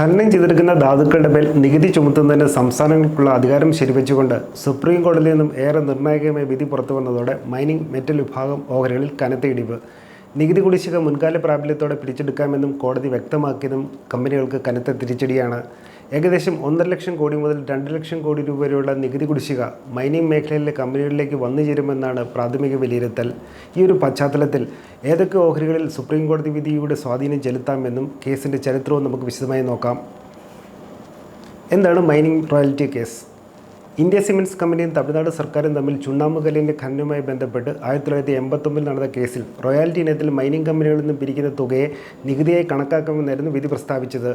ഖനനം ചെയ്തെടുക്കുന്ന ധാതുക്കളുടെ മേൽ നികുതി ചുമത്തുന്നതിന് സംസ്ഥാനങ്ങൾക്കുള്ള അധികാരം ശരിവെച്ചുകൊണ്ട് സുപ്രീം കോടതിയിൽ നിന്നും ഏറെ നിർണായകമായ വിധി പുറത്തു വന്നതോടെ മൈനിങ് മെറ്റൽ വിഭാഗം ഓഹരികളിൽ കനത്ത ഇടിവ്. നികുതി കുടിശ്ശിക മുൻകാല പ്രാബല്യത്തോടെ പിടിച്ചെടുക്കാമെന്നും കോടതി വ്യക്തമാക്കിയതും കമ്പനികൾക്ക് കനത്ത തിരിച്ചടിയാണ്. ഏകദേശം ഒന്നര ലക്ഷം കോടി മുതൽ രണ്ട് ലക്ഷം കോടി രൂപ വരെയുള്ള നികുതി കുടിശ്ശിക മൈനിങ് മേഖലയിലെ കമ്പനികളിലേക്ക് വന്നു ചേരുമെന്നാണ് പ്രാഥമിക വിലയിരുത്തൽ. ഈ ഒരു പശ്ചാത്തലത്തിൽ ഏതൊക്കെ ഓഹരികളിൽ സുപ്രീം കോടതി വിധിയുടെ സ്വാധീനം ചെലുത്താമെന്നും കേസിന്റെ ചരിത്രവും നമുക്ക് വിശദമായി നോക്കാം. എന്താണ് mining royalty case? India cements കമ്പനിയും തമിഴ്നാട് സർക്കാരും തമ്മിൽ ചുണ്ണാമ്പ് കല്ലിന്റെ ഖനനവുമായി ബന്ധപ്പെട്ട് ആയിരത്തി തൊള്ളായിരത്തി എൺപത്തൊമ്പതിൽ നടന്ന കേസിൽ റോയാലിറ്റി ഇനത്തിൽ മൈനിങ് കമ്പനികളിൽ നിന്ന് പിരിക്കുന്ന തുകയെ നികുതിയായി കണക്കാക്കുമെന്നായിരുന്നു വിധി പ്രസ്താവിച്ചത്.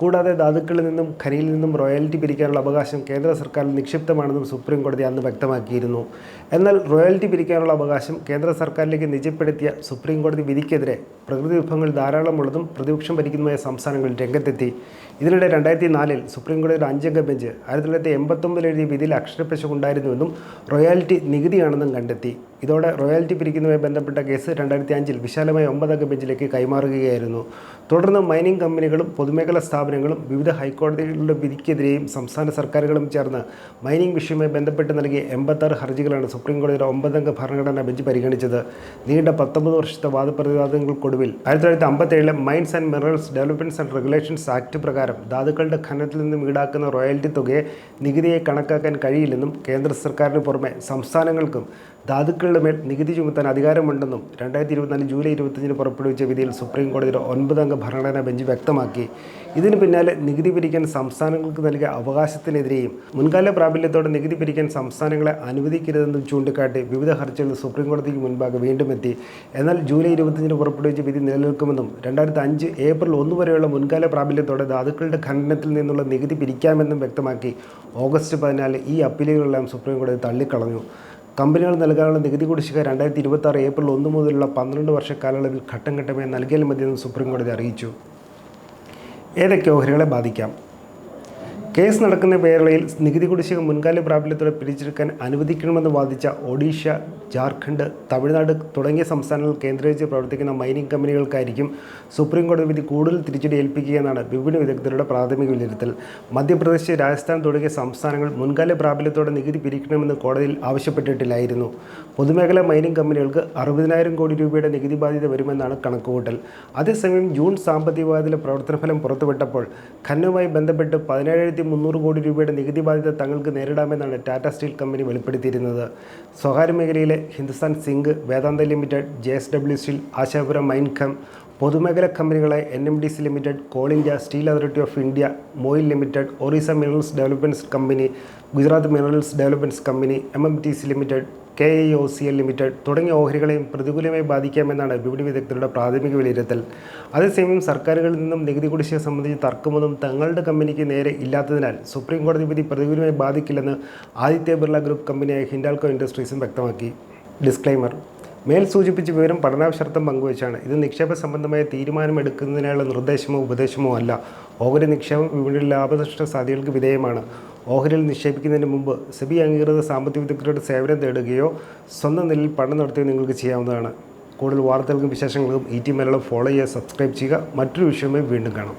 കൂടാതെ ധാതുക്കളിൽ നിന്നും ഖനിയിൽ നിന്നും റോയൽറ്റി പിരിക്കാനുള്ള അവകാശം കേന്ദ്ര സർക്കാരിൽ നിക്ഷിപ്തമാണെന്നും സുപ്രീം കോടതി അന്ന് വ്യക്തമാക്കിയിരുന്നു. എന്നാൽ റോയൽറ്റി പിരിക്കാനുള്ള അവകാശം കേന്ദ്ര സർക്കാരിലേക്ക് നിജപ്പെടുത്തിയ സുപ്രീം കോടതി വിധിക്കെതിരെ പ്രകൃതി വിഭവങ്ങൾ ധാരാളമുള്ളതും പ്രതിപക്ഷം ഭരിക്കുന്നതുമായ സംസ്ഥാനങ്ങൾ രംഗത്തെത്തി. ഇതിനിടെ രണ്ടായിരത്തി നാലിൽ സുപ്രീം കോടതിയുടെ അഞ്ചംഗ ബെഞ്ച് ആയിരത്തി തൊള്ളായിരത്തി എൺപത്തൊമ്പതിൽ എഴുതിയ വിധിയിൽ അക്ഷരപ്പിശക് ഉണ്ടായിരുന്നുവെന്നും റോയാലിറ്റി നികുതിയാണെന്നും കണ്ടെത്തി. ഇതോടെ റോയാലിറ്റി പിരിക്കുന്നതുമായി ബന്ധപ്പെട്ട കേസ് രണ്ടായിരത്തി അഞ്ചിൽ വിശാലമായ ഒമ്പതംഗ ബെഞ്ചിലേക്ക് കൈമാറുകയായിരുന്നു. തുടർന്ന് മൈനിങ് കമ്പനികളും പൊതുമേഖലാ സ്ഥാപനങ്ങളും വിവിധ ഹൈക്കോടതികളുടെ വിധിക്കെതിരെയും സംസ്ഥാന സർക്കാരുകളും ചേർന്ന് മൈനിങ് വിഷയവുമായി ബന്ധപ്പെട്ട് നൽകിയ എൺപത്താറ് ഹർജികളാണ് സുപ്രീംകോടതിയുടെ ഒമ്പതംഗ ഭരണഘടനാ ബെഞ്ച് പരിഗണിച്ചത്. നീണ്ട പത്തൊമ്പത് വർഷത്തെ വാദപ്രതിവാദങ്ങൾക്കൊടുവിൽ ആയിരത്തി തൊള്ളായിരത്തി അമ്പത്തേഴിലെ mines and minerals developments and regulations act പ്രകാരം ധാതുക്കളുടെ ഖനനത്തിൽ നിന്നും ഈടാക്കുന്ന റോയൽറ്റി തുകയെ നികുതിയെ കണക്കാക്കാൻ കഴിയില്ലെന്നും കേന്ദ്ര സർക്കാരിന് പുറമെ സംസ്ഥാനങ്ങൾക്കും ധാതുക്കളുടെ മേൽ നികുതി ചുമത്താൻ അധികാരമുണ്ടെന്നും രണ്ടായിരത്തി ഇരുപത്തിനാല് ജൂലൈ ഇരുപത്തഞ്ചിന് പുറപ്പെടുവിച്ച വിധിയിൽ സുപ്രീം കോടതിയുടെ ഒൻപതംഗ ഭരണഘടനാ ബെഞ്ച് വ്യക്തമാക്കി. ഇതിന് പിന്നാലെ നികുതി പിരിക്കാൻ സംസ്ഥാനങ്ങൾക്ക് നൽകിയ അവകാശത്തിനെതിരെയും മുൻകാല പ്രാബല്യത്തോടെ നികുതി പിരിക്കാൻ സംസ്ഥാനങ്ങളെ അനുവദിക്കരുതെന്നും ചൂണ്ടിക്കാട്ടി വിവിധ ഹർജികൾ സുപ്രീം കോടതിക്ക് മുൻപാകെ വീണ്ടും എത്തി. എന്നാൽ ജൂലൈ ഇരുപത്തഞ്ചിന് പുറപ്പെടുവിച്ച വിധി നിലനിൽക്കുമെന്നും രണ്ടായിരത്തി അഞ്ച് ഏപ്രിൽ ഒന്ന് വരെയുള്ള മുൻകാല പ്രാബല്യത്തോടെ ധാതുക്കളുടെ ഖനനത്തിൽ നിന്നുള്ള നികുതി പിരിക്കാമെന്നും വ്യക്തമാക്കി. ഓഗസ്റ്റ് പതിനാല് ഈ അപ്പീലുകളെല്ലാം സുപ്രീം കോടതി തള്ളിക്കളഞ്ഞു. കമ്പനികൾ നൽകാനുള്ള നികുതി കുടിശ്ശിക രണ്ടായിരത്തി ഇരുപത്തി ഏപ്രിൽ ഒന്ന് മുതലുള്ള പന്ത്രണ്ട് വർഷ കാലയളവിൽ ഘട്ടം ഘട്ടമായി നൽകിയാൽ മതിയെന്ന് സുപ്രീം കോടതി അറിയിച്ചു. ഏതൊക്കെ ഓഹരികളെ ബാധിക്കാം? കേസ് നടക്കുന്ന പേരളയിൽ നികുതി കുടിശ്ശിക മുൻകാല പ്രാബല്യത്തോടെ പിരിച്ചെടുക്കാൻ അനുവദിക്കണമെന്ന് വാദിച്ച ഒഡീഷ ജാർഖണ്ഡ് തമിഴ്നാട് തുടങ്ങിയ സംസ്ഥാനങ്ങൾ കേന്ദ്രീകരിച്ച് പ്രവർത്തിക്കുന്ന മൈനിങ് കമ്പനികൾക്കായിരിക്കും സുപ്രീം കോടതി വിധി കൂടുതൽ തിരിച്ചടി ഏൽപ്പിക്കുകയെന്നാണ് വിപണി വിദഗ്ധരുടെ പ്രാഥമിക വിലയിരുത്തൽ. മധ്യപ്രദേശ് രാജസ്ഥാൻ തുടങ്ങിയ സംസ്ഥാനങ്ങൾ മുൻകാല പ്രാബല്യത്തോടെ നികുതി പിരിക്കണമെന്ന് കോടതിയിൽ ആവശ്യപ്പെട്ടിട്ടില്ലായിരുന്നു. പൊതുമേഖലാ മൈനിങ് കമ്പനികൾക്ക് അറുപതിനായിരം കോടി രൂപയുടെ നികുതി ബാധ്യത വരുമെന്നാണ് കണക്കുകൂട്ടൽ. അതേസമയം ജൂൺ സാമ്പത്തിക വിഭാഗത്തിലെ പ്രവർത്തനഫലം പുറത്തുവിട്ടപ്പോൾ ഖന്നുമായി ബന്ധപ്പെട്ട് പതിനേഴായിരത്തി മുന്നൂറ് കോടി രൂപയുടെ നികുതി ബാധ്യത തങ്ങൾക്ക് നേരിടാമെന്നാണ് ടാറ്റ സ്റ്റീൽ കമ്പനി വെളിപ്പെടുത്തിയിരുന്നത്. സ്വകാര്യ മേഖലയിലെ Hindustan zinc Vedanta limited J S W steel Ashapura Minechem പൊതുമേഖലാ കമ്പനികളായ N M D C limited coal India steel authority of India MOIL limited Orissa minerals developments company Gujarat minerals developments company M M T C limited K I O C L limited തുടങ്ങിയ ഓഹരികളെയും പ്രതികൂലമായി ബാധിക്കാമെന്നാണ് വിപണി വിദഗ്ധരുടെ പ്രാഥമിക വിലയിരുത്തൽ. അതേസമയം സർക്കാരുകളിൽ നിന്നും നികുതി കുടിശ്ശിക സംബന്ധിച്ച് തർക്കമൊന്നും തങ്ങളുടെ കമ്പനിക്ക് നേരെ ഇല്ലാത്തതിനാൽ സുപ്രീം കോടതി വിധി പ്രതികൂലമായി ബാധിക്കില്ലെന്ന് ആദിത്യ ബിർള ഗ്രൂപ്പ് കമ്പനിയായ ഹിൻഡാൽകോ ഇൻഡസ്ട്രീസും വ്യക്തമാക്കി. ഡിസ്ക്ലൈമർ മേൽ സൂചിപ്പിച്ച വിവരം പഠനാവശ്യർത്ഥം പങ്കുവച്ചാണ്. ഇത് നിക്ഷേപ സംബന്ധമായ തീരുമാനമെടുക്കുന്നതിനുള്ള നിർദ്ദേശമോ ഉപദേശമോ അല്ല. ഓഹരി നിക്ഷേപം വിപണിയിൽ ലാഭനഷ്ട സാധ്യതകൾക്ക് വിധേയമാണ്. ഓഹരിയിൽ നിക്ഷേപിക്കുന്നതിന് മുമ്പ് സെബി അംഗീകൃത സാമ്പത്തിക വിദഗ്ധരുടെ സേവനം തേടുകയോ സ്വന്തം നിലയിൽ പഠനം നടത്തുകയോ നിങ്ങൾക്ക് ചെയ്യാവുന്നതാണ്. കൂടുതൽ വാർത്തകൾക്കും വിശേഷങ്ങൾക്കും ഈ ടി മലയാളം ഫോളോ ചെയ്യുക സബ്സ്ക്രൈബ് ചെയ്യുക. മറ്റൊരു വിഷയമായി വീണ്ടും കാണാം.